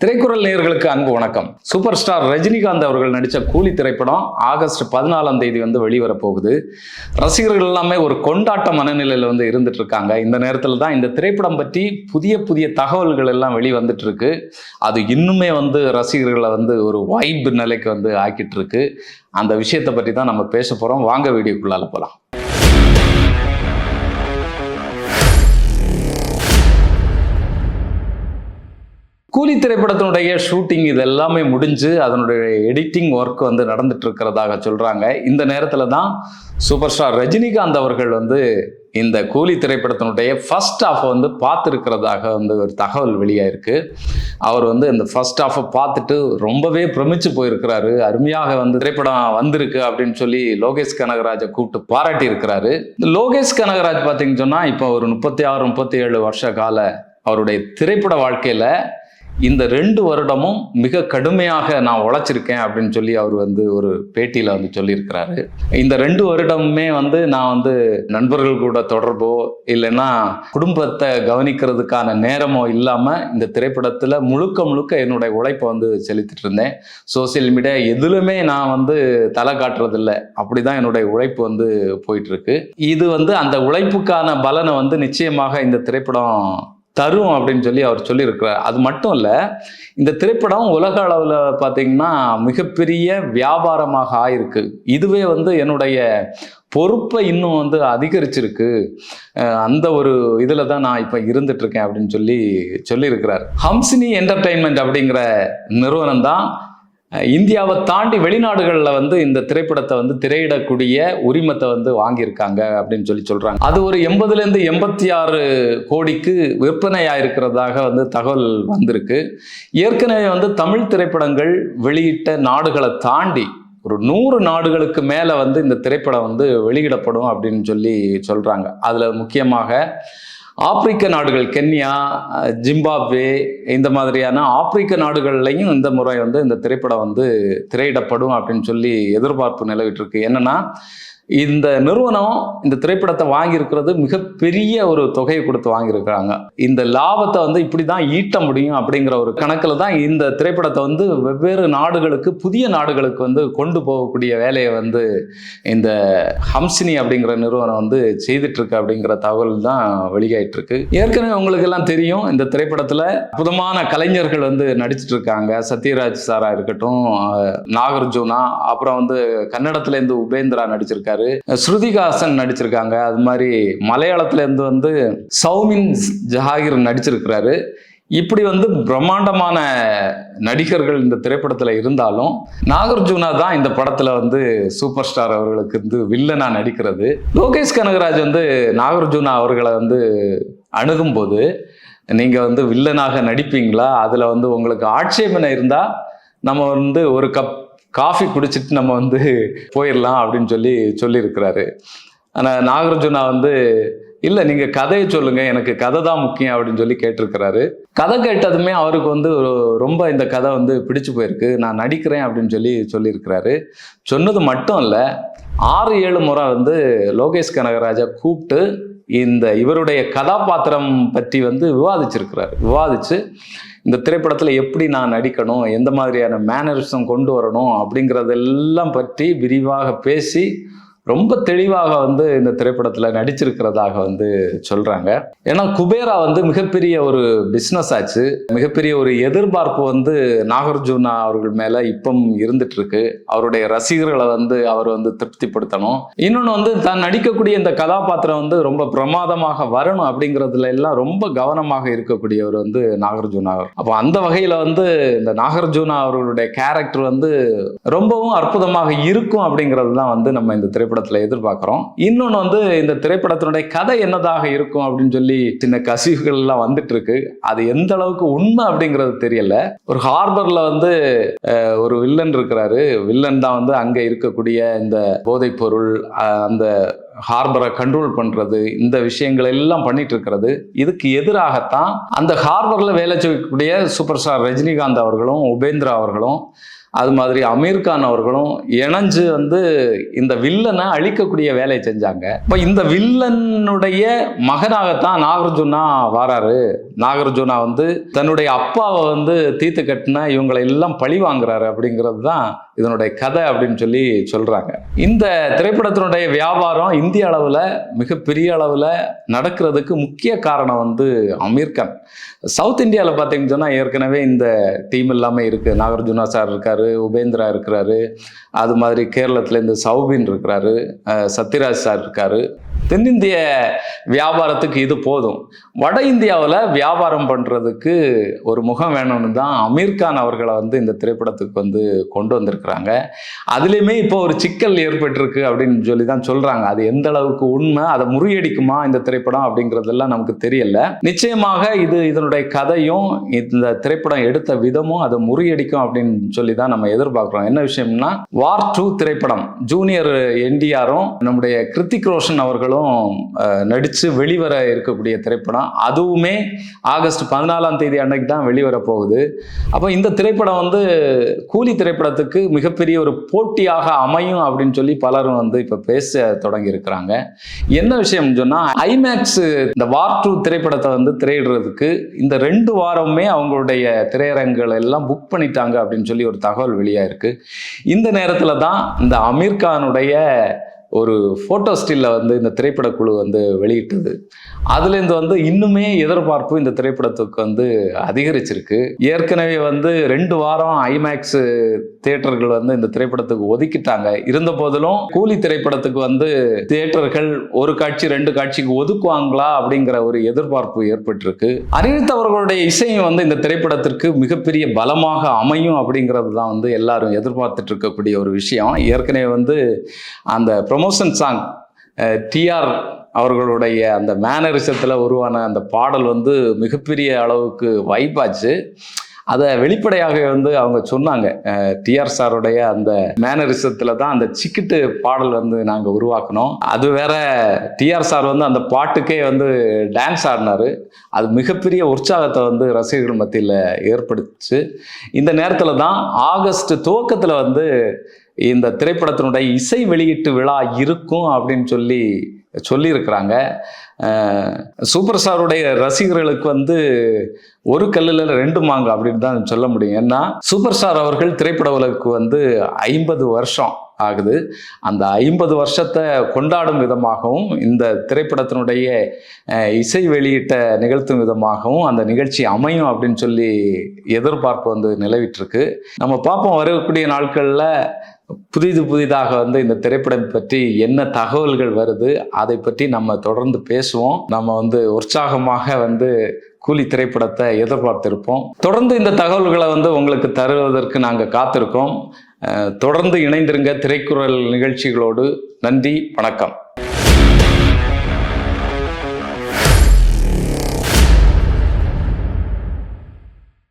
திரைக்குறள் நேயர்களுக்கு அன்பு வணக்கம். சூப்பர் ஸ்டார் ரஜினிகாந்த் அவர்கள் நடித்த கூலி திரைப்படம் ஆகஸ்ட் பதினாலாம் தேதி வந்து வெளிவரப் போகுது ரசிகர்கள் எல்லாமே ஒரு கொண்டாட்ட மனநிலையில் வந்து இருந்துட்டு இருக்காங்க இந்த நேரத்தில் தான் இந்த திரைப்படம் பற்றி புதிய புதிய தகவல்கள் எல்லாம் வெளிவந்துட்டு இருக்கு அது இன்னுமே வந்து ரசிகர்களை வந்து ஒரு வாய்ப்பு நிலைக்கு வந்து ஆக்கிட்டு இருக்கு அந்த விஷயத்தை பற்றி தான் நம்ம பேச போகிறோம் வாங்க வீடியோக்குள்ளால போகலாம் கூலி திரைப்படத்தினுடைய ஷூட்டிங் இது எல்லாமே முடிஞ்சு அதனுடைய எடிட்டிங் ஒர்க் வந்து நடந்துட்டு இருக்கிறதாக சொல்றாங்க. இந்த நேரத்தில் தான் சூப்பர் ஸ்டார் ரஜினிகாந்த் அவர்கள் வந்து இந்த கூலி திரைப்படத்தினுடைய ஃபர்ஸ்ட் ஆஃப் வந்து பார்த்துருக்கிறதாக வந்து ஒரு தகவல் வெளியாயிருக்கு. அவர் வந்து இந்த ஃபர்ஸ்ட் ஆஃபை பார்த்துட்டு ரொம்பவே பிரமிச்சு போயிருக்கிறாரு. அருமையாக வந்து திரைப்படம் வந்திருக்கு அப்படின்னு சொல்லி லோகேஷ் கனகராஜை கூப்பிட்டு பாராட்டி இருக்கிறாரு இந்த லோகேஷ் கனகராஜ் பார்த்தீங்கன்னு சொன்னால் இப்போ ஒரு முப்பத்தி ஆறு முப்பத்தி ஏழு வருஷ கால அவருடைய திரைப்பட வாழ்க்கையில் இந்த ரெண்டு வருடமும் மிக கடுமையாக நான் உழைச்சிருக்கேன் அப்படின்னு சொல்லி அவர் வந்து ஒரு பேட்டியில் வந்து சொல்லியிருக்கிறாரு. இந்த ரெண்டு வருடமுமே வந்து நான் வந்து நண்பர்கள் கூட தொடர்போ இல்லைன்னா குடும்பத்தை கவனிக்கிறதுக்கான நேரமோ இல்லாமல் இந்த திரைப்படத்தில் முழுக்க முழுக்க என்னுடைய உழைப்பை வந்து செலுத்திட்டு இருந்தேன். சோசியல் மீடியா எதுலுமே நான் வந்து தலை காட்டுறதில்ல. அப்படிதான் என்னுடைய உழைப்பு வந்து போயிட்டு இருக்கு. இது வந்து அந்த உழைப்புக்கான பலனை வந்து நிச்சயமாக இந்த திரைப்படம் தரும் அப்படின்னு சொல்லி அவர் சொல்லியிருக்கிறார். அது மட்டும் இல்லை இந்த திரைப்படம் உலக அளவில் பார்த்தீங்கன்னா மிகப்பெரிய வியாபாரமாக ஆயிருக்கு. இதுவே வந்து என்னுடைய பொறுப்பை இன்னும் வந்து அதிகரிச்சிருக்கு. அந்த ஒரு இதில் தான் நான் இப்போ இருந்துட்டு இருக்கேன் அப்படின்னு சொல்லி சொல்லியிருக்கிறார். ஹம்சினி என்டர்டெயின்மெண்ட் அப்படிங்கிற நிறுவனம் தான் இந்தியாவை தாண்டி வெளிநாடுகளில் வந்து இந்த திரைப்படத்தை வந்து திரையிடக்கூடிய உரிமத்தை வந்து வாங்கியிருக்காங்க அப்படின்னு சொல்லி சொல்கிறாங்க அது ஒரு எண்பதுலேருந்து எண்பத்தி ஆறு கோடிக்கு விற்பனையாக இருக்கிறதாக வந்து தகவல் வந்திருக்கு. ஏற்கனவே வந்து தமிழ் திரைப்படங்கள் வெளியிட்ட நாடுகளை தாண்டி ஒரு நூறு நாடுகளுக்கு மேலே வந்து இந்த திரைப்படம் வந்து வெளியிடப்படும் அப்படின்னு சொல்லி சொல்கிறாங்க அதில் முக்கியமாக ஆப்பிரிக்க நாடுகள் கென்யா ஜிம்பாப்வே இந்த மாதிரியான ஆப்பிரிக்க நாடுகள்லையும் இந்த முறை வந்து இந்த திரைப்படம் வந்து திரையிடப்படும் அப்படின்னு சொல்லி எதிர்பார்ப்பு நிலவிட்டு இருக்கு. என்னன்னா இந்த நிறுவனம் இந்த திரைப்படத்தை வாங்கியிருக்கிறது மிகப்பெரிய ஒரு தொகையை கொடுத்து வாங்கியிருக்கிறாங்க. இந்த லாபத்தை வந்து இப்படி தான் ஈட்ட முடியும் அப்படிங்கிற ஒரு கணக்கில் தான் இந்த திரைப்படத்தை வந்து வெவ்வேறு நாடுகளுக்கு புதிய நாடுகளுக்கு வந்து கொண்டு போகக்கூடிய வேலையை வந்து இந்த ஹம்சினி அப்படிங்கிற நிறுவனம் வந்து செய்துட்ருக்கு அப்படிங்கிற தகவல் தான் வெளியாயிட்டிருக்கு. ஏற்கனவே உங்களுக்கு எல்லாம் தெரியும் இந்த திரைப்படத்தில் அற்புதமான கலைஞர்கள் வந்து நடிச்சிட்டு இருக்காங்க சத்யராஜ் சாரா இருக்கட்டும் நாகர்ஜுனா நாகார்ஜுனா அப்புறம் வந்து கன்னடத்துலேருந்து உபேந்திரா நடிச்சிருக்காரு. ஸ்ருதிகாசன் நடிச்சிருக்காங்க. அது மாதிரி மலையாளத்துல இருந்து வந்து சௌமின் ஜஹாகிர் நடிச்சிருக்கிறாரு. இப்படி வந்து பிரம்மாண்டமான நடிகர்கள் இந்த திரைப்படத்துல இருந்தாலும் நாகார்ஜுனா தான் இந்த படத்துல வந்து சூப்பர் ஸ்டார் அவர்களுக்கு வந்து வில்லனா நடிக்கிறது. லோகேஷ் கனகராஜ் வந்து நாகார்ஜுனா அவர்களை வந்து அணுகும்போது நீங்க வந்து வில்லனாக நடிப்பீங்களா? அதுல வந்து உங்களுக்கு ஆட்சேபனை இருந்தா நம்ம வந்து ஒரு கப் காஃபி குடிச்சிட்டு நம்ம வந்து போயிடலாம் அப்படின்னு சொல்லி சொல்லியிருக்கிறாரு. ஆனால் நாகார்ஜுனா வந்து இல்லை நீங்கள் கதையை சொல்லுங்கள் எனக்கு கதை தான் முக்கியம் அப்படின்னு சொல்லி கேட்டிருக்கிறாரு. கதை கேட்டதுமே அவருக்கு வந்து ரொம்ப இந்த கதை வந்து பிடிச்சு போயிருக்கு. நான் நடிக்கிறேன் அப்படின்னு சொல்லி சொல்லியிருக்கிறாரு. சொன்னது மட்டும் இல்லை ஆறு ஏழு முறை வந்து லோகேஷ் கனகராஜா கூப்பிட்டு இந்த இவருடைய கதாபாத்திரம் பற்றி வந்து விவாதிச்சிருக்கிறார். விவாதிச்சு இந்த திரைப்படத்தில் எப்படி நான் நடிக்கணும் எந்த மாதிரியான மேனரிசம் கொண்டு வரணும் அப்படிங்கிறதெல்லாம் பற்றி விரிவாக பேசி ரொம்ப தெளிவாக வந்து இந்த திரைப்படத்தில் நடிச்சிருக்கிறதாக வந்து சொல்கிறாங்க ஏன்னா குபேரா வந்து மிகப்பெரிய ஒரு பிஸ்னஸ் ஆச்சு. மிகப்பெரிய ஒரு எதிர்பார்ப்பு வந்து நாகார்ஜுனா அவர்கள் மேலே இப்பம் இருந்துட்டு இருக்கு அவருடைய ரசிகர்களை வந்து அவர் வந்து திருப்திப்படுத்தணும். இன்னொன்று வந்து தான் நடிக்கக்கூடிய இந்த கதாபாத்திரம் வந்து ரொம்ப பிரமாதமாக வரணும் அப்படிங்கிறதுல எல்லாம் ரொம்ப கவனமாக இருக்கக்கூடியவர் வந்து நாகார்ஜுனா அவர். அப்போ அந்த வகையில் வந்து இந்த நாகார்ஜுனா அவர்களுடைய கேரக்டர் வந்து ரொம்பவும் அற்புதமாக இருக்கும் அப்படிங்கிறது தான் வந்து நம்ம இந்த திரைப்படம் திரைப்படத்தில் எதிர்பார்க்குறோம். இன்னொன்று வந்து இந்த திரைப்படத்தினுடைய கதை என்னதாக இருக்கும் அப்படின்னு சொல்லி சின்ன கசிவுகள் எல்லாம் வந்துட்டு இருக்கு அது எந்த அளவுக்கு உண்மை அப்படிங்கிறது தெரியல. ஒரு ஹார்பர்ல வந்து ஒரு வில்லன் இருக்கிறாரு. வில்லன் தான் வந்து அங்கே இருக்கக்கூடிய இந்த போதைப்பொருள் அந்த ஹார்பரை கண்ட்ரோல் பண்றது இந்த விஷயங்கள் எல்லாம் பண்ணிட்டு இருக்கிறது. இதுக்கு எதிராகத்தான் அந்த ஹார்பர்ல வேலை செய்யக்கூடிய சூப்பர் ஸ்டார் ரஜினிகாந்த் அவர்களும் உபேந்திரா அவர்களும் அது மாதிரி அமீர் கான் அவர்களும் இணைஞ்சு வந்து இந்த வில்லனை அழிக்கக்கூடிய வேலையை செஞ்சாங்க. இப்போ இந்த வில்லனுடைய மகனாகத்தான் நாகார்ஜுனா வாராரு. நாகார்ஜுனா வந்து தன்னுடைய அப்பாவை வந்து தீர்த்து கட்டினா இவங்களை எல்லாம் பழி வாங்குறாரு அப்படிங்கிறது தான் இதனுடைய கதை அப்படின்னு சொல்லி சொல்றாங்க. இந்த திரைப்படத்தினுடைய வியாபாரம் இந்திய அளவில் மிகப்பெரிய அளவில் நடக்கிறதுக்கு முக்கிய காரணம் வந்து அமீர் கான். சவுத் இந்தியாவில் பார்த்தீங்கன்னு சொன்னால் ஏற்கனவே இந்த டீம் எல்லாமே இருக்குது நாகார்ஜுனா சார் இருக்கார். உபேந்திரா இருக்கிறாரு. அது மாதிரி கேரளத்தில் இந்த சௌபின் இருக்கிறாரு சத்யராஜ் சார் இருக்காரு. தென்னிந்திய வியாபாரத்துக்கு இது போதும். வட இந்தியாவில் வியாபாரம் பண்ணுறதுக்கு ஒரு முகம் வேணும்னு தான் அமீர்கான் அவர்களை வந்து இந்த திரைப்படத்துக்கு வந்து கொண்டு வந்திருக்கிறாங்க. அதுலேயுமே இப்போ ஒரு சிக்கல் ஏற்பட்டிருக்கு அப்படின்னு சொல்லி தான் சொல்கிறாங்க அது எந்த அளவுக்கு உண்மை அதை முறியடிக்குமா இந்த திரைப்படம் அப்படிங்கிறதெல்லாம் நமக்கு தெரியல. நிச்சயமாக இது இதனுடைய கதையும் இந்த திரைப்படம் எடுத்த விதமும் அதை முறியடிக்கும் அப்படின்னு சொல்லி தான் நம்ம எதிர்பார்க்குறோம். என்ன விஷயம்னா வார் டூ திரைப்படம் ஜூனியர் என்டிஆரும் நம்முடைய கிருத்திக் ரோஷன் அவர்கள் அவர்களும் நடித்து வெளிவர இருக்கக்கூடிய திரைப்படம். அதுவுமே ஆகஸ்ட் பதினாலாம் தேதி அன்னைக்கு தான் வெளிவர போகுது அப்போ இந்த திரைப்படம் வந்து கூலி திரைப்படத்துக்கு மிகப்பெரிய ஒரு போட்டியாக அமையும் அப்படின்னு சொல்லி பலரும் வந்து இப்போ பேச தொடங்கி இருக்கிறாங்க என்ன விஷயம்னு சொன்னால் ஐமேக்ஸ் இந்த வார் டூ திரைப்படத்தை வந்து திரையிடுறதுக்கு இந்த ரெண்டு வாரமுமே அவங்களுடைய திரையரங்குகள் எல்லாம் புக் பண்ணிட்டாங்க அப்படின்னு சொல்லி ஒரு தகவல் வெளியாயிருக்கு. இந்த நேரத்தில் தான் இந்த அமீர்கானுடைய ஒரு ஃபோட்டோ ஸ்டில்ல வந்து இந்த திரைப்படக்குழு வந்து வெளியிட்டது. அதுலேருந்து வந்து இன்னுமே எதிர்பார்ப்பு இந்த திரைப்படத்துக்கு வந்து அதிகரிச்சிருக்கு. ஏற்கனவே வந்து ரெண்டு வாரம் ஐமேக்ஸ் தியேட்டர்கள் வந்து இந்த திரைப்படத்துக்கு ஒதுக்கிட்டாங்க. இருந்த போதிலும் கூலி திரைப்படத்துக்கு வந்து தியேட்டர்கள் ஒரு காட்சி ரெண்டு காட்சிக்கு ஒதுக்குவாங்களா அப்படிங்கிற ஒரு எதிர்பார்ப்பு ஏற்பட்டிருக்கு. அனிருத் அவர்களுடைய இசையும் வந்து இந்த திரைப்படத்திற்கு மிகப்பெரிய பலமாக அமையும் அப்படிங்கிறது தான் வந்து எல்லாரும் எதிர்பார்த்துட்டு இருக்கக்கூடிய ஒரு விஷயம். ஏற்கனவே வந்து அந்த ப்ரொமோஷன் சாங் டிஆர் அவர்களுடைய அந்த மேனரிசத்தில் உருவான அந்த பாடல் வந்து மிகப்பெரிய அளவுக்கு வைப்பாச்சு அதை வெளிப்படையாக வந்து அவங்க சொன்னாங்க. டிஆர் சாருடைய அந்த மேனரிசத்தில் தான் அந்த சிக்கிட்டு பாடல் வந்து நாங்கள் உருவாக்கினோம். அது வேற டிஆர் சார் வந்து அந்த பாட்டுக்கே வந்து டான்ஸ் ஆடினாரு. அது மிகப்பெரிய உற்சாகத்தை வந்து ரசிகர்கள் மத்தியில் ஏற்படுத்துச்சு. இந்த நேரத்தில் தான் ஆகஸ்ட் துவக்கத்தில் வந்து இந்த திரைப்படத்தினுடைய இசை வெளியீட்டு விழா இருக்கும் அப்படின்னு சொல்லி சொல்லியிருக்கிறாங்க. சூப்பர் ஸ்டாருடைய ரசிகர்களுக்கு வந்து ஒரு கல்லில் ரெண்டு மாங்கு அப்படின்னு தான் சொல்ல முடியும். ஏன்னா சூப்பர் ஸ்டார் அவர்கள் திரைப்பட உலகுக்கு வந்து ஐம்பது வருஷம் ஆகுது. அந்த ஐம்பது வருஷத்தை கொண்டாடும் விதமாகவும் இந்த திரைப்படத்தினுடைய இசை வெளியிட்ட நிகழ்த்தும் விதமாகவும் அந்த நிகழ்ச்சி அமையும் அப்படின்னு சொல்லி எதிர்பார்ப்பு வந்து நிலவிட்டிருக்கு நம்ம பார்ப்போம் வரக்கூடிய நாட்களில் புதிது புதிதாக வந்து இந்த திரைப்படம் பற்றி என்ன தகவல்கள் வருது அதை பற்றி நம்ம தொடர்ந்து பேசுவோம். நம்ம வந்து உற்சாகமாக வந்து கூலி திரைப்படத்தை எதிர்பார்த்திருப்போம். தொடர்ந்து இந்த தகவல்களை வந்து உங்களுக்கு தருவதற்கு நாங்கள் காத்திருக்கோம். தொடர்ந்து இணைந்திருங்க. திரைக்குறள் நிகழ்ச்சிகளோடு நன்றி வணக்கம்.